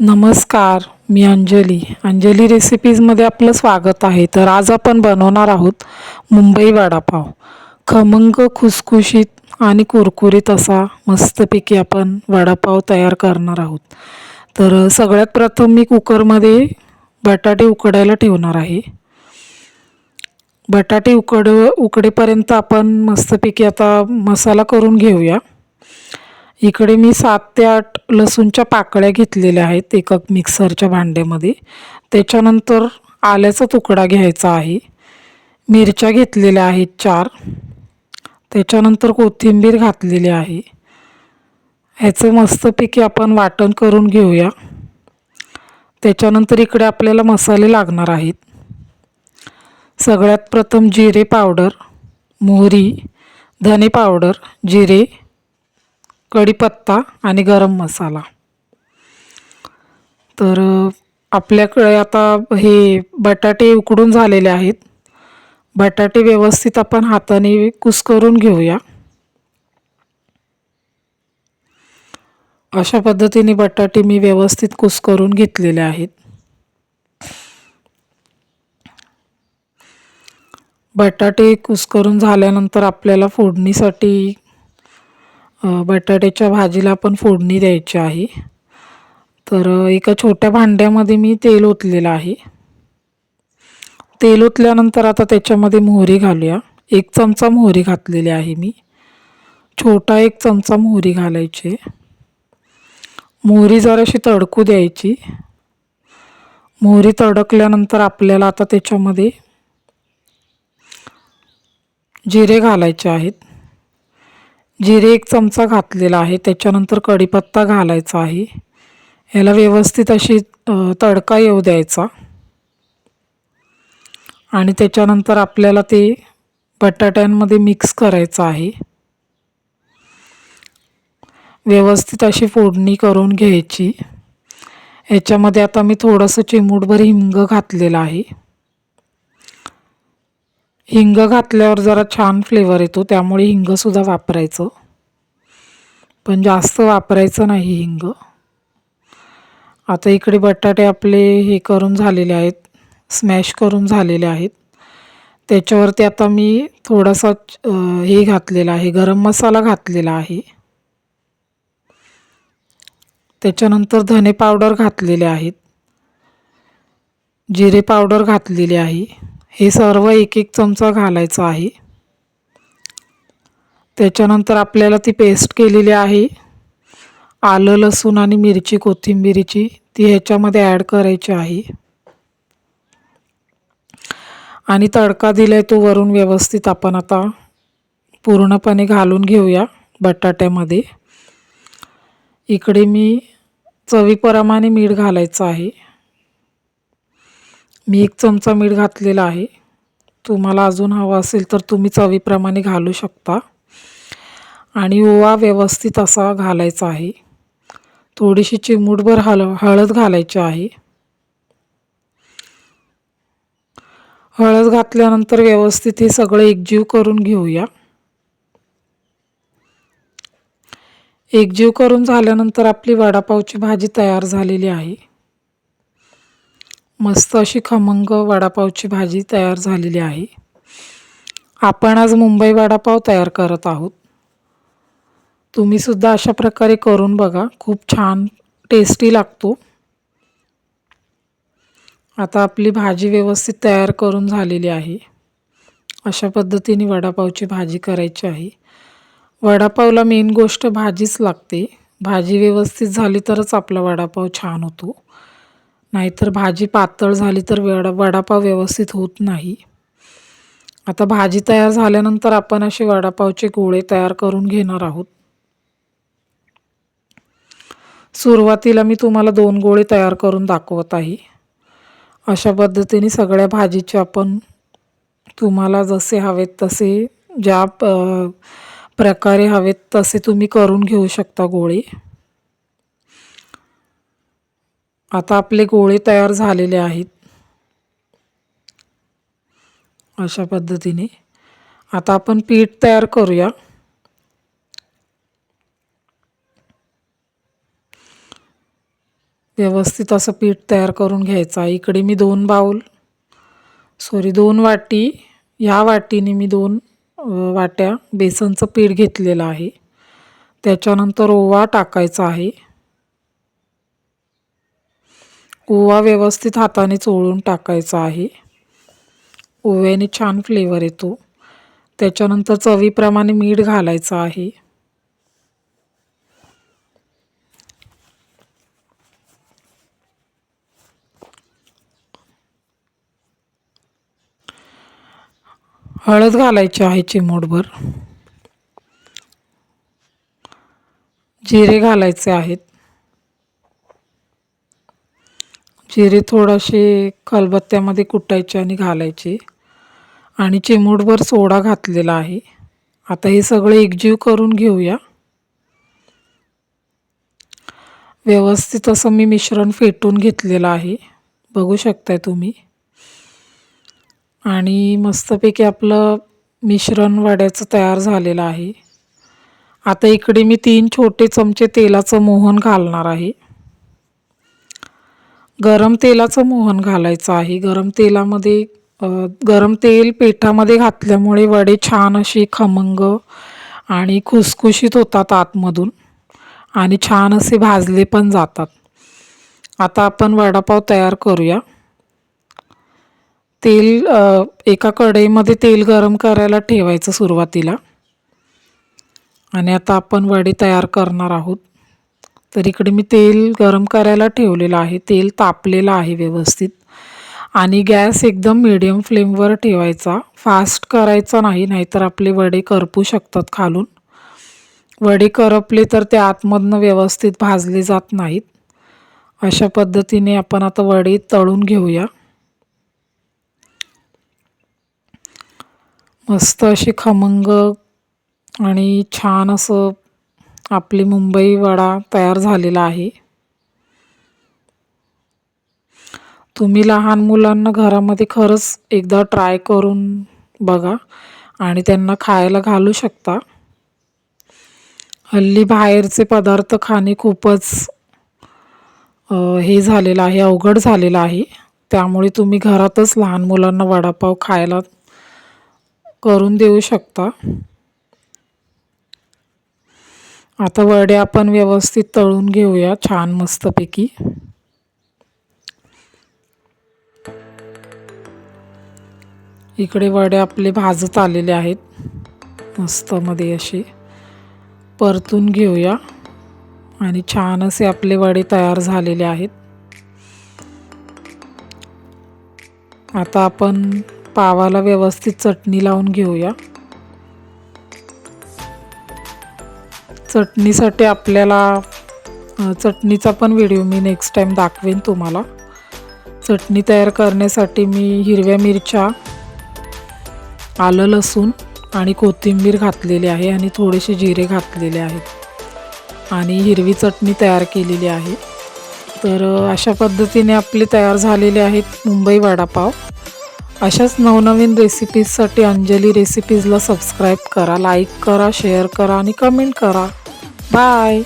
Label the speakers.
Speaker 1: नमस्कार मी अंजली. अंजली रेसिपीजमध्ये आपलं स्वागत आहे. तर आज आपण बनवणार आहोत मुंबई वडापाव. खमंग खुसखुशीत आणि कुरकुरीत असा मस्तपैकी आपण वडापाव तयार करणार आहोत. तर सगळ्यात प्रथम मी कुकरमध्ये बटाटे उकडायला ठेवणार आहे. बटाटे उकड उकडेपर्यंत आपण मस्तपैकी आता मसाला करून घेऊया. इकडे मी सात ते आठ लसूणच्या पाकळ्या घेतलेल्या आहेत एका मिक्सरच्या भांड्यामध्ये. त्याच्यानंतर आल्याचा तुकडा घ्यायचा आहे. मिरच्या घेतलेल्या आहेत चार. त्याच्यानंतर कोथिंबीर घातलेली आहे. ह्याचं मस्तपैकी आपण वाटण करून घेऊया. त्याच्यानंतर इकडे आपल्याला मसाले लागणार आहेत. सगळ्यात प्रथम जिरे पावडर मोहरी धने पावडर जिरे कढीपत्ता आणि गरम मसाला. तर आपल्याकडे आता हे बटाटे उकडून झालेले आहेत. बटाटे व्यवस्थित आपण हाताने कुस्करून घेऊया. अशा पद्धतीने बटाटे मी व्यवस्थित कुस्करून घेतलेले आहेत. बटाटे कुस्करून झाल्यानंतर आपल्याला फोडणीसाठी बटाट्याच्या भाजीला आपण फोडणी द्यायची आहे. तर एका छोट्या भांड्यामध्ये मी तेल ओतलेलं आहे. तेल ओतल्यानंतर आता त्याच्यामध्ये मोहरी घालूया. एक चमचा मोहरी घातलेली आहे मी. छोटा एक चमचा मोहरी घालायची. मोहरी जराशी तडकू द्यायची. मोहरी तडकल्यानंतर आपल्याला आता त्याच्यामध्ये जिरे घालायचे आहेत. जिरे एक चमचा घातलेला आहे. त्याच्यानंतर कढीपत्ता घालायचा आहे. याला व्यवस्थित अशी तडका येऊ द्यायचा. आणि त्याच्यानंतर आपल्याला ते बटाट्यांमध्ये मिक्स करायचं आहे. व्यवस्थित अशी फोडणी करून घ्यायची. याच्यामध्ये आता मी थोडंसं चिमूटभर हिंग घातलेलं आहे. हिंग घातल्यावर जरा छान फ्लेवर येतो त्यामुळे हिंगसुद्धा वापरायचं. पण जास्त वापरायचं नाही हिंग. आता इकडे बटाटे आपले हे करून झालेले आहेत स्मॅश करून झालेले आहेत. त्याच्यावरती आता मी थोडासा हे घातलेला आहे गरम मसाला घातलेला आहे. त्याच्यानंतर धने पावडर घातलेले आहेत. जिरे पावडर घातलेली आहे. हे सर्व एक एक चमचा घालायचं आहे. त्याच्यानंतर आपल्याला ती पेस्ट केलेली आहे. आलं लसूण आणि मिरची कोथिंबिरीची ती ह्याच्यामध्ये ॲड करायची आहे. आणि तडका दिला आहे तो वरून व्यवस्थित आपण आता पूर्णपणे घालून घेऊया बटाट्यामध्ये. इकडे मी चवीप्रमाणे मीठ घालायचं आहे. मी एक चमचा मीठ घातलेला आहे. तुम्हाला अजून हवा असेल तर तुम्ही चवीप्रमाणे घालू शकता. आणि ओवा व्यवस्थित असा घालायचा आहे. थोडीशी चिमूटभर हल हळद घालायची आहे. हळद घातल्यानंतर व्यवस्थित हे सगळं एकजीव करून घेऊया. एकजीव करून झाल्यानंतर आपली वडापावची भाजी तयार झालेली आहे. मस्त अशी खमंग वडापावची भाजी तयार झालेली आहे. आपण आज मुंबई वडापाव तयार करत आहोत. तुम्हीसुद्धा अशा प्रकारे करून बघा. खूप छान टेस्टी लागतो. आता आपली भाजी व्यवस्थित तयार करून झालेली आहे. अशा पद्धतीने वडापावची भाजी करायची आहे. वडापावला मेन गोष्ट भाजीच लागते. भाजी व्यवस्थित झाली तरच आपला वडापाव छान होतो. नाहीतर भाजी पातळ झाली तर वडा वडापाव व्यवस्थित होत नाही. आता भाजी तयार झाल्यानंतर आपण असे वडापावचे गोळे तयार करून घेणार आहोत. सुरुवातीला मी तुम्हाला दोन गोळे तयार करून दाखवत आहे. अशा पद्धतीने सगळ्या भाजीचे आपण तुम्हाला जसे हवेत तसे ज्या प्रकारे हवेत तसे तुम्ही करून घेऊ शकता गोळे. आता आपले गोळे तयार झालेले आहेत. अशा पद्धतीने आता आपण पीठ तयार करूया. व्यवस्थित असं पीठ तयार करून घ्यायचं आहे. इकडे मी दोन बाऊल सॉरी दोन वाटी ह्या वाटीने मी दोन वाट्या बेसनचं पीठ घेतलेलं आहे. त्याच्यानंतर ओवा टाकायचा आहे. ओवा व्यवस्थित हाताने चोळून टाकायचा आहे. ओव्याने छान फ्लेवर येतो. त्याच्यानंतर चवीप्रमाणे मीठ घालायचं आहे. हळद घालायची आहे चिमूटभर. जिरे घालायचे आहेत. जिरे थोडेसे खलबत्त्यामध्ये कुटायचे आणि घालायचे. आणि चिमूटभर सोडा घातलेला आहे. आता हे सगळे एकजीव करून घेऊया. व्यवस्थित असं मी मिश्रण फेटून घेतलेलं आहे. बघू शकताय तुम्ही. आणि मस्तपैकी आपलं मिश्रण वड्याचं तयार झालेलं आहे. आता इकडे मी तीन छोटे चमचे तेलाचं मोहन घालणार आहे. गरम तेलाचं मोहन घालायचं आहे. गरम तेलामध्ये गरम तेल पेठामध्ये घातल्यामुळे वडे छान असे खमंग आणि खुसखुशीत होतात आतमधून आणि छान असे भाजले पण जातात. आता आपण वडापाव तयार करूया. तेल एका कढईमध्ये तेल गरम करायला ठेवायचं सुरुवातीला. आणि आता आपण वडे तयार करणार आहोत. तर इकडे मी तेल गरम करायला ठेवलेलं आहे. तेल तापलेलं आहे व्यवस्थित. आणि गॅस एकदम मिडियम फ्लेमवर ठेवायचा. फास्ट करायचा नाही नाहीतर आपले वडे करपू शकतात खालून. वडे करपले तर ते आतमधनं व्यवस्थित भाजले जात नाहीत. अशा पद्धतीने आपण आता वडे तळून घेऊया. मस्त अशी खमंग आणि छान असं आपली मुंबई वडा तयार झालेला आहे. तुम्ही लहान मुलांना घरामध्ये खरंच एकदा ट्राय करून बघा आणि त्यांना खायला घालू शकता. हल्ली बाहेरचे पदार्थ खाणे खूपच हे झालेलं आहे अवघड झालेलं आहे. त्यामुळे तुम्ही घरातच लहान मुलांना वडापाव खायला करून देऊ शकता. आता वडे आपण व्यवस्थित तळून घेऊया छान मस्तपैकी. इकडे वडे आपले भाजत आलेले आहेत. मस्तमध्ये असे परतून घेऊया. आणि छान असे आपले वडे तयार झालेले आहेत. आता आपण पावाला व्यवस्थित चटणी लावून घेऊया. चटणीसाठी आपल्याला चटणीचा पण व्हिडिओ मी नेक्स्ट टाईम दाखवेन तुम्हाला. चटणी तयार करण्यासाठी मी हिरव्या मिरच्या आलं लसूण आणि कोथिंबीर घातलेली आहे आणि थोडेसे जिरे घातलेले आहेत. आणि हिरवी चटणी तयार केलेली आहे. तर अशा पद्धतीने आपले तयार झालेले आहेत मुंबई वडापाव. अशाच नवनवीन रेसिपीजसाठी अंजली रेसिपीजला सबस्क्राईब करा लाईक करा शेअर करा आणि कमेंट करा. Bye.